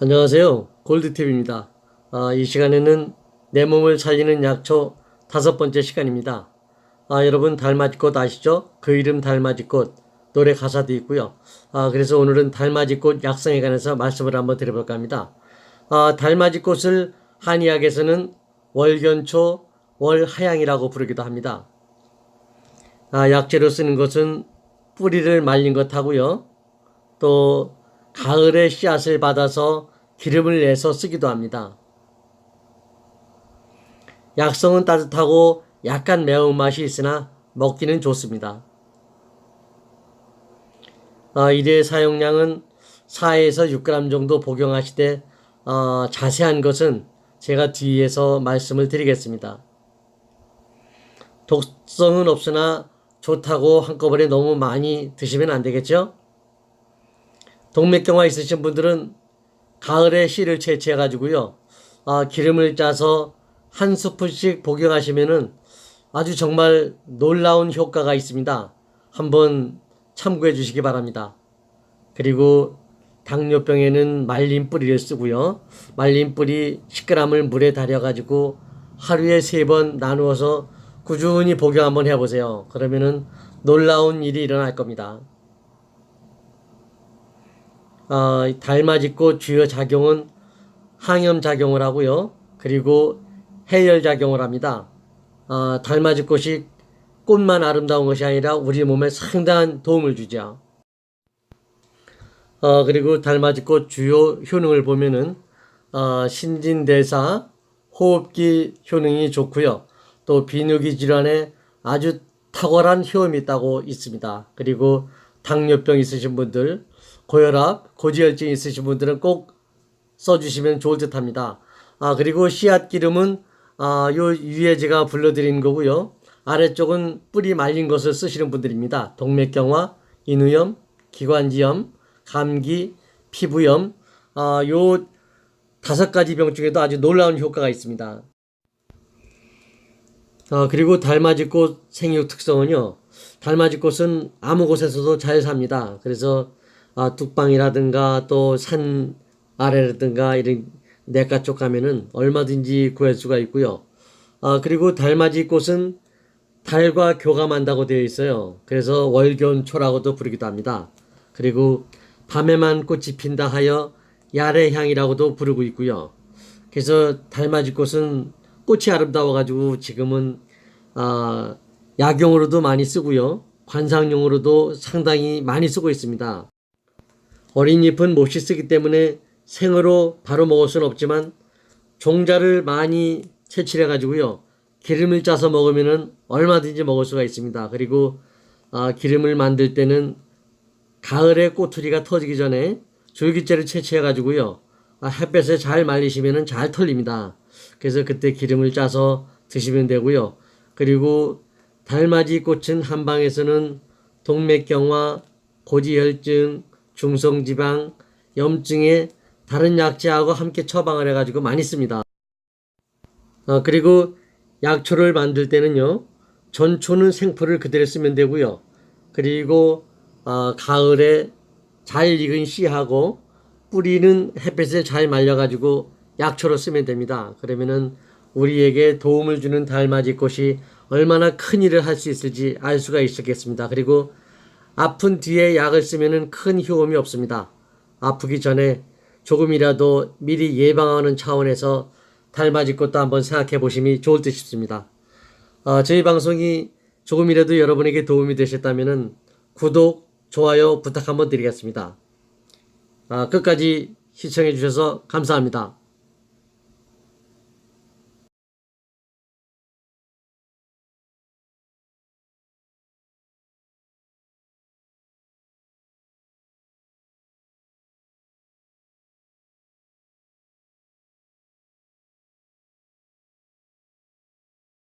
안녕하세요. 골드팁입니다. 아, 이 시간에는 내 몸을 살리는 약초 다섯 번째 시간입니다. 아, 여러분 달맞이꽃 아시죠? 그 이름 달맞이꽃 노래 가사도 있고요. 아, 그래서 오늘은 달맞이꽃 약성에 관해서 말씀을 한번 드려볼까 합니다. 아, 달맞이꽃을 한의학에서는 월견초, 월하양이라고 부르기도 합니다. 아, 약재로 쓰는 것은 뿌리를 말린 것하고요. 또 가을에 씨앗을 받아서 기름을 내서 쓰기도 합니다. 약성은 따뜻하고 약간 매운맛이 있으나 먹기는 좋습니다. 아, 일회 사용량은 4에서 6g 정도 복용하시되 아, 자세한 것은 제가 뒤에서 말씀을 드리겠습니다. 독성은 없으나 좋다고 한꺼번에 너무 많이 드시면 안 되겠죠? 동맥경화 있으신 분들은 가을에 씨를 채취해 가지고요. 아, 기름을 짜서 한 스푼씩 복용하시면은 아주 정말 놀라운 효과가 있습니다. 한번 참고해 주시기 바랍니다. 그리고 당뇨병에는 말린 뿌리를 쓰고요. 말린 뿌리 10g을 물에 달여 가지고 하루에 세 번 나누어서 꾸준히 복용 한번 해 보세요. 그러면은 놀라운 일이 일어날 겁니다. 어, 달맞이꽃 주요 작용은 항염 작용을 하고요. 그리고 해열 작용을 합니다. 어, 달맞이꽃이 꽃만 아름다운 것이 아니라 우리 몸에 상당한 도움을 주죠. 어, 그리고 달맞이꽃 주요 효능을 보면은 어, 신진대사, 호흡기 효능이 좋고요. 또 비뇨기 질환에 아주 탁월한 효험이 있다고 있습니다. 그리고 당뇨병 있으신 분들, 고혈압, 고지혈증 있으신 분들은 꼭 써주시면 좋을 듯 합니다. 아, 그리고 씨앗 기름은, 아, 요 위에 제가 불러드린 거고요. 아래쪽은 뿌리 말린 것을 쓰시는 분들입니다. 동맥경화, 인후염, 기관지염, 감기, 피부염, 아, 요 다섯 가지 병 중에도 아주 놀라운 효과가 있습니다. 아, 그리고 달맞이꽃 생육 특성은요. 달맞이꽃은 아무 곳에서도 잘 삽니다. 그래서 아, 뚝방이라든가 또 산 아래라든가 이런 내과 쪽 가면은 얼마든지 구할 수가 있고요. 아, 그리고 달맞이 꽃은 달과 교감한다고 되어 있어요. 그래서 월견초라고도 부르기도 합니다. 그리고 밤에만 꽃이 핀다 하여 야래향이라고도 부르고 있고요. 그래서 달맞이 꽃은 꽃이 아름다워가지고 지금은 아, 약용으로도 많이 쓰고요. 관상용으로도 상당히 많이 쓰고 있습니다. 어린 잎은 못이 쓰기 때문에 생으로 바로 먹을 수는 없지만 종자를 많이 채취해 가지고요. 기름을 짜서 먹으면은 얼마든지 먹을 수가 있습니다. 그리고 아, 기름을 만들 때는 가을에 꼬투리가 터지기 전에 줄기째를 채취해 가지고요. 아, 햇볕에 잘 말리시면은 잘 털립니다. 그래서 그때 기름을 짜서 드시면 되고요. 그리고 달맞이 꽃은 한방에서는 동맥경화, 고지혈증, 중성지방, 염증에 다른 약재하고 함께 처방을 해가지고 많이 씁니다. 어, 그리고 약초를 만들 때는요, 전초는 생포를 그대로 쓰면 되고요. 그리고 어, 가을에 잘 익은 씨하고 뿌리는 햇볕에 잘 말려가지고 약초로 쓰면 됩니다. 그러면은 우리에게 도움을 주는 달맞이 꽃이 얼마나 큰 일을 할 수 있을지 알 수가 있었겠습니다. 그리고 아픈 뒤에 약을 쓰면은 큰 효험이 없습니다. 아프기 전에 조금이라도 미리 예방하는 차원에서 달맞이 꽃도 한번 생각해 보심이 좋을 듯 싶습니다. 어, 저희 방송이 조금이라도 여러분에게 도움이 되셨다면은 구독, 좋아요 부탁 한번 드리겠습니다. 아, 끝까지 시청해 주셔서 감사합니다.